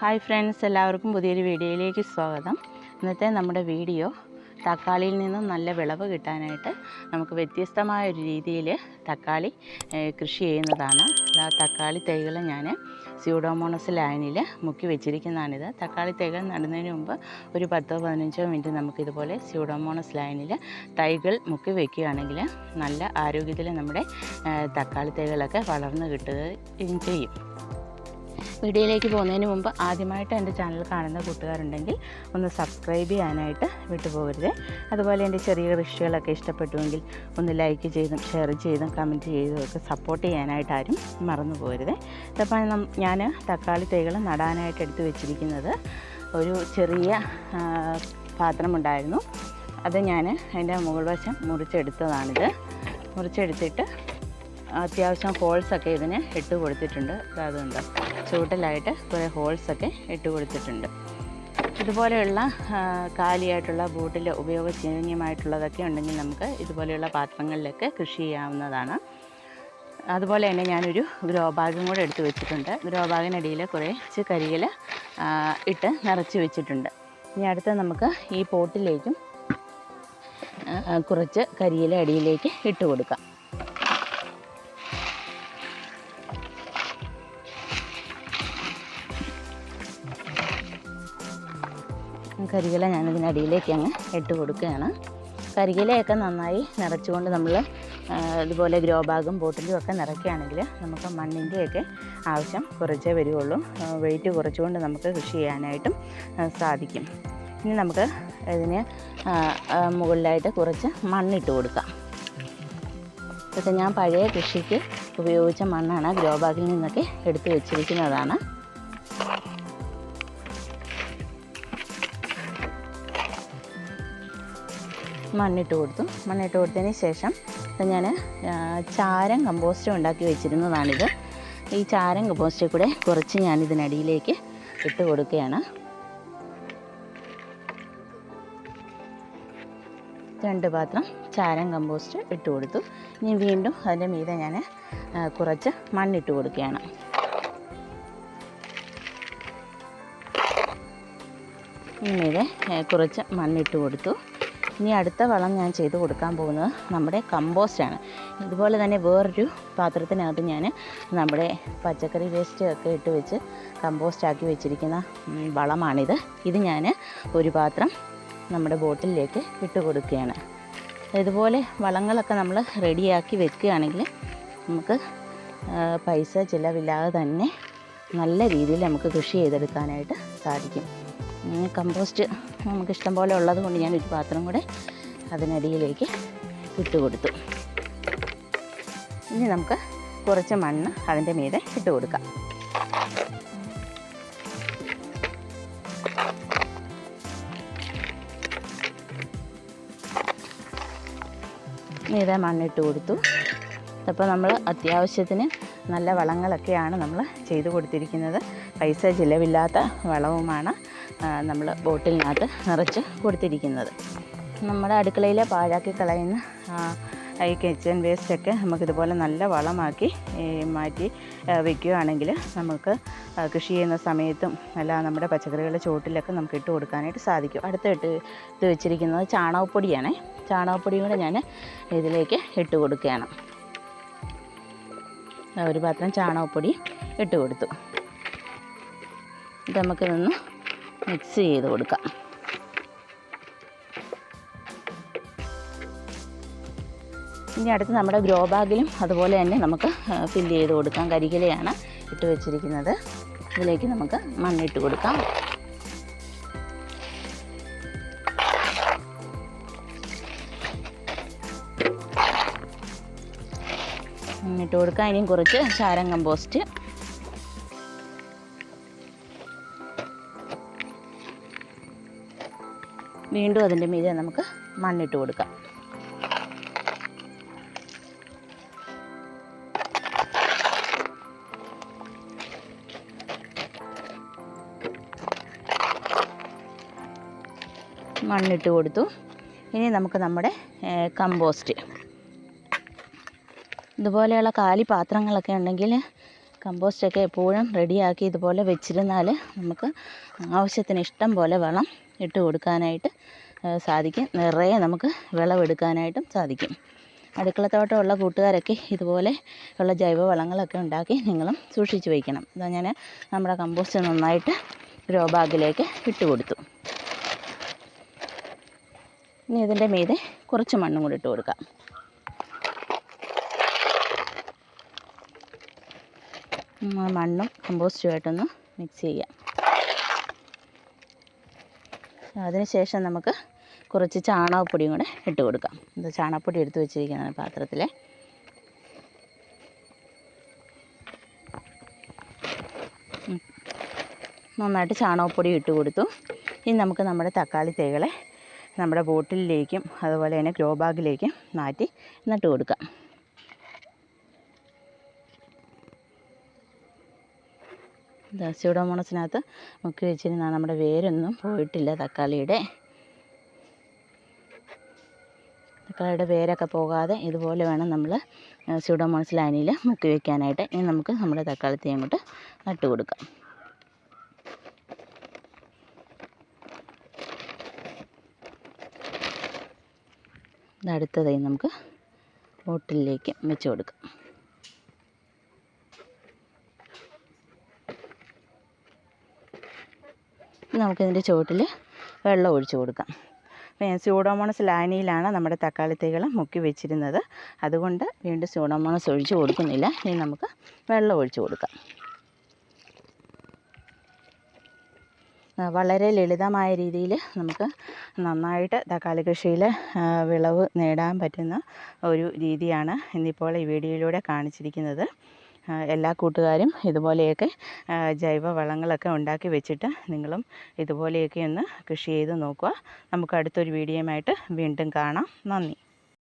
Hi friends എല്ലാവർക്കും പുതിയൊരു വീഡിയോയിലേക്ക് സ്വാഗതം. ഇന്നത്തെ നമ്മുടെ വീഡിയോ തക്കാളിയിൽ നിന്നും നല്ല വിളവ് കിട്ടാനായിട്ട് നമുക്ക് വ്യത്യസ്തമായ ഒരു രീതിയിൽ തക്കാളി കൃഷി ചെയ്യുന്നതാണ്. ആ തക്കാളി തൈകൾ ഞാൻ സ്യൂഡോമോണസ് ലൈനിൽ മുക്കി വെച്ചിരിക്കുന്നതാണിത്. തക്കാളി തൈകൾ നടുന്നതിന് മുമ്പ് ഒരു പത്തോ പതിനഞ്ചോ മിനിറ്റ് നമുക്കിതുപോലെ സ്യൂഡോമോണസ് ലൈനിൽ തൈകൾ മുക്കി വയ്ക്കുകയാണെങ്കിൽ നല്ല ആരോഗ്യത്തിൽ നമ്മുടെ തക്കാളി തൈകളൊക്കെ വളർന്നു കിട്ടുകയും ചെയ്യും. വീഡിയോയിലേക്ക് പോകുന്നതിന് മുമ്പ് ആദ്യമായിട്ട് എന്റെ ചാനൽ കാണുന്ന കൂട്ടുകാരുണ്ടെങ്കിൽ ഒന്ന് സബ്സ്ക്രൈബ് ചെയ്യാനായിട്ട് വിട്ടുപോകരുത്. അതുപോലെ എന്റെ ചെറിയ കൃഷികളൊക്കെ ഇഷ്ടപ്പെട്ടുവെങ്കിൽ ഒന്ന് ലൈക്ക് ചെയ്തും ഷെയർ ചെയ്തും കമന്റ് ചെയ്തും ഒക്കെ സപ്പോർട്ട് ചെയ്യാനായിട്ട് ആരും മറന്നു പോകരുത്. അപ്പോൾ ഞാൻ തക്കാളി തൈകൾ നടാനായിട്ട് എടുത്തു വെച്ചിരിക്കുന്നത് ഒരു ചെറിയ പാത്രമുണ്ടായിരുന്നു. അത് ഞാൻ അതിന്റെ മുകൾ വശം മുറിച്ചെടുത്തതാണിത്. മുറിച്ചെടുത്തിട്ട് അത്യാവശ്യം ഹോൾസൊക്കെ ഇതിന് ഇട്ട് കൊടുത്തിട്ടുണ്ട്. അതുകൊണ്ട് ചൂട്ടലായിട്ട് കുറേ ഹോൾസൊക്കെ ഇട്ട് കൊടുത്തിട്ടുണ്ട്. ഇതുപോലെയുള്ള കാലിയായിട്ടുള്ള ബൂട്ടിൽ ഉപയോഗശൂന്യമായിട്ടുള്ളതൊക്കെ ഉണ്ടെങ്കിൽ നമുക്ക് ഇതുപോലെയുള്ള പാത്രങ്ങളിലൊക്കെ കൃഷി ചെയ്യാവുന്നതാണ്. അതുപോലെ തന്നെ ഞാനൊരു ഗ്രോ ബാഗും കൂടെ എടുത്തു വെച്ചിട്ടുണ്ട്. ഗ്രോ ബാഗിനടിയിൽ കുറച്ച് കരികൾ ഇട്ട് നിറച്ച് വെച്ചിട്ടുണ്ട്. ഇനി അടുത്ത നമുക്ക് ഈ പോട്ടിലേക്കും കുറച്ച് കരിയില അടിയിലേക്ക് ഇട്ട് കൊടുക്കാം. കരികില ഞാനിതിനടിയിലേക്ക് അങ്ങ് ഇട്ട് കൊടുക്കുകയാണ്. കരികിലയൊക്കെ നന്നായി നിറച്ചുകൊണ്ട് നമ്മൾ ഇതുപോലെ ഗ്രോ ബാഗും ബോട്ടിലും ഒക്കെ നിറയ്ക്കുകയാണെങ്കിൽ നമുക്ക് മണ്ണിന്റെയൊക്കെ ആവശ്യം കുറച്ചേ വരികയുള്ളൂ വെയിറ്റ് കുറച്ചുകൊണ്ട് നമുക്ക് കൃഷി ചെയ്യാനായിട്ടും സാധിക്കും. ഇനി നമുക്ക് ഇതിന് മുകളിലായിട്ട് കുറച്ച് മണ്ണിട്ട് കൊടുക്കാം. പക്ഷേ ഞാൻ പഴയ കൃഷിക്ക് ഉപയോഗിച്ച മണ്ണാണ്. ഗ്രോ ബാഗിൽ നിന്നൊക്കെ എടുത്തു വെച്ചിരിക്കുന്നതാണ്. മണ്ണിട്ട് കൊടുത്തു. മണ്ണിട്ട് കൊടുത്തതിന് ശേഷം ഞാൻ ചാരം കമ്പോസ്റ്റ് ഉണ്ടാക്കി വെച്ചിരുന്നതാണിത്. ഈ ചാരം കമ്പോസ്റ്റിൽ കൂടെ കുറച്ച് ഞാൻ ഇതിനടിയിലേക്ക് ഇട്ട് കൊടുക്കുകയാണ്. രണ്ട് പാത്രം ചാരം കമ്പോസ്റ്റ് ഇട്ട് കൊടുത്തു. ഇനി വീണ്ടും അതിന്റെ മീതെ ഞാൻ കുറച്ച് മണ്ണിട്ട് കൊടുക്കുകയാണ്. മീതെ കുറച്ച് മണ്ണിട്ട് കൊടുത്തു. ഇനി അടുത്ത വളം ഞാൻ ചെയ്ത് കൊടുക്കാൻ പോകുന്നത് നമ്മുടെ കമ്പോസ്റ്റാണ് ഇതുപോലെ തന്നെ വേറൊരു പാത്രത്തിനകത്ത് ഞാൻ നമ്മുടെ പച്ചക്കറി വേസ്റ്റ് ഒക്കെ ഇട്ട് വെച്ച് കമ്പോസ്റ്റാക്കി വെച്ചിരിക്കുന്ന വളമാണിത്. ഇത് ഞാൻ ഒരു പാത്രം നമ്മുടെ ബോട്ടിലേക്ക് ഇട്ട് കൊടുക്കുകയാണ്. ഇതുപോലെ വളങ്ങളൊക്കെ നമ്മൾ റെഡിയാക്കി വെക്കുകയാണെങ്കിൽ നമുക്ക് പൈസ ചിലവില്ലാതെ തന്നെ നല്ല രീതിയിൽ നമുക്ക് കൃഷി ചെയ്തെടുക്കാനായിട്ട് സാധിക്കും. കമ്പോസ്റ്റ് നമുക്ക് ഇഷ്ടം പോലെ ഉള്ളത് കൊണ്ട് ഞാൻ ഒരു പാത്രം കൂടെ അതിനടിയിലേക്ക് ഇട്ട് കൊടുത്തു ഇനി നമുക്ക് കുറച്ച് മണ്ണ് അതിന്റെ മീതെ ഇട്ട് കൊടുക്കാം മീതെ മണ്ണിട്ട് കൊടുത്തു അപ്പോൾ നമ്മൾ അത്യാവശ്യത്തിന് നല്ല വളങ്ങളൊക്കെയാണ് നമ്മൾ ചെയ്തു കൊടുത്തിരിക്കുന്നത്. പൈസ ചിലവില്ലാത്ത വളവുമാണ്. നമ്മൾ ബോട്ടിലിനകത്ത് നിറച്ച് കൊടുത്തിരിക്കുന്നത്. നമ്മുടെ അടുക്കളയിലെ പാഴാക്കി കളയുന്ന ഈ കിച്ചൺ വേസ്റ്റൊക്കെ നമുക്കിതുപോലെ നല്ല വളമാക്കി മാറ്റി വയ്ക്കുകയാണെങ്കിൽ നമുക്ക് കൃഷി ചെയ്യുന്ന സമയത്തും അല്ല നമ്മുടെ പച്ചക്കറികളുടെ ചുവട്ടിലൊക്കെ നമുക്ക് ഇട്ട് കൊടുക്കാനായിട്ട് സാധിക്കും. അടുത്ത ഇട്ട് ഇത് വെച്ചിരിക്കുന്നത് ചാണകപ്പൊടിയാണ്. ചാണകപ്പൊടിയും കൂടെ ഞാൻ ഇതിലേക്ക് ഇട്ട് കൊടുക്കുകയാണ്. ഒരു പാത്രം ചാണകപ്പൊടി ഇട്ട് കൊടുത്തു. ഇത് നമുക്ക് നിന്ന് മിക്സ് ചെയ്ത് കൊടുക്കാം. ഇനി അടുത്ത് നമ്മുടെ ഗ്രോ ബാഗിലും അതുപോലെ തന്നെ നമുക്ക് ഫില്ല് ചെയ്ത് കൊടുക്കാം. കരികിലയാണ് ഇട്ട് വെച്ചിരിക്കുന്നത്. ഇതിലേക്ക് നമുക്ക് മണ്ണിട്ട് കൊടുക്കാം. മണ്ണിട്ട് കൊടുക്കാം. ഇനിയും കുറച്ച് ചാരം കമ്പോസ്റ്റ് വീണ്ടും അതിന്റെ മീതെ നമുക്ക് മണ്ണിട്ട് കൊടുക്കാം. മണ്ണിട്ട് കൊടുത്തു. ഇനി നമുക്ക് നമ്മുടെ കമ്പോസ്റ്റ് ഇതുപോലെയുള്ള കാലി പാത്രങ്ങളൊക്കെ ഉണ്ടെങ്കിൽ കമ്പോസ്റ്റൊക്കെ എപ്പോഴും റെഡിയാക്കി ഇതുപോലെ വെച്ചിരുന്നാൽ നമുക്ക് ആവശ്യത്തിന് ഇഷ്ടം പോലെ വളം ഇട്ട് കൊടുക്കാനായിട്ട് സാധിക്കും. നിറയെ നമുക്ക് വിളവെടുക്കാനായിട്ടും സാധിക്കും. അടുക്കളത്തോട്ടമുള്ള കൂട്ടുകാരൊക്കെ ഇതുപോലെ ഉള്ള ജൈവ വളങ്ങളൊക്കെ ഉണ്ടാക്കി നിങ്ങളും സൂക്ഷിച്ചു വയ്ക്കണം. ഇതാ ഞാൻ നമ്മുടെ കമ്പോസ്റ്റ് നന്നായിട്ട് ഗ്രോ ബാഗിലേക്ക് ഇട്ട് കൊടുത്തു. ഇനി ഇതിന്റെ മീതെ കുറച്ച് മണ്ണും കൂടി ഇട്ട് കൊടുക്കാം. മണ്ണും കമ്പോസ്റ്റുമായിട്ടൊന്ന് മിക്സ് ചെയ്യാം. അതിനുശേഷം നമുക്ക് കുറച്ച് ചാണകപ്പൊടിയും കൂടെ ഇട്ട് കൊടുക്കാം. ഇത് ചാണകപ്പൊടി എടുത്ത് വെച്ചിരിക്കുന്നതാണ് പാത്രത്തിൽ. നന്നായിട്ട് ചാണകപ്പൊടി ഇട്ട് കൊടുത്തു. ഇനി നമുക്ക് നമ്മുടെ തക്കാളി തൈകളെ നമ്മുടെ ബോട്ടിലിലേക്കും അതുപോലെ തന്നെ ഗ്രോ ബാഗിലേക്കും മാറ്റി നട്ട് കൊടുക്കാം. സ്യൂഡോമോണസിനകത്ത് മുക്കി വെച്ചിരുന്നാൽ നമ്മുടെ വേരൊന്നും പോയിട്ടില്ല തക്കാളിയുടെ. തക്കാളിയുടെ വേരൊക്കെ പോകാതെ ഇതുപോലെ വേണം നമ്മൾ സ്യൂഡോമോണസ് ലാനിയിൽ മുക്കി വെക്കാനായിട്ട്. ഇനി നമുക്ക് നമ്മുടെ തക്കാളി തീ അങ്ങോട്ട് നട്ട് കൊടുക്കാം. അടുത്തതായി നമുക്ക് ബോട്ടിലേക്ക് വെച്ച് കൊടുക്കാം. നമുക്കിതിന്റെ ചുവട്ടിൽ വെള്ളം ഒഴിച്ചു കൊടുക്കാം. സ്യൂഡോമോണസ് ലാനിയിലാണ് നമ്മുടെ തക്കാളി തൈകൾ മുക്കി വെച്ചിരുന്നത്. അതുകൊണ്ട് വീണ്ടും സ്യൂഡോമോണസ് ഒഴിച്ചു കൊടുക്കുന്നില്ല. ഇനി നമുക്ക് വെള്ളം ഒഴിച്ചു കൊടുക്കാം. വളരെ ലളിതമായ രീതിയിൽ നമുക്ക് നന്നായിട്ട് തക്കാളി കൃഷിയിൽ വിളവ് നേടാൻ പറ്റുന്ന ഒരു രീതിയാണ് ഇന്നിപ്പോൾ ഈ വീഡിയോയിലൂടെ കാണിച്ചിരിക്കുന്നത്. എല്ലാ കൂട്ടുകാരും ഇതുപോലെയൊക്കെ ജൈവ വളങ്ങളൊക്കെ ഉണ്ടാക്കി വെച്ചിട്ട് നിങ്ങളും ഇതുപോലെയൊക്കെ ഒന്ന് കൃഷി ചെയ്ത് നോക്കുക. നമുക്ക് അടുത്തൊരു വീഡിയോയുമായിട്ട് വീണ്ടും കാണാം. നന്ദി.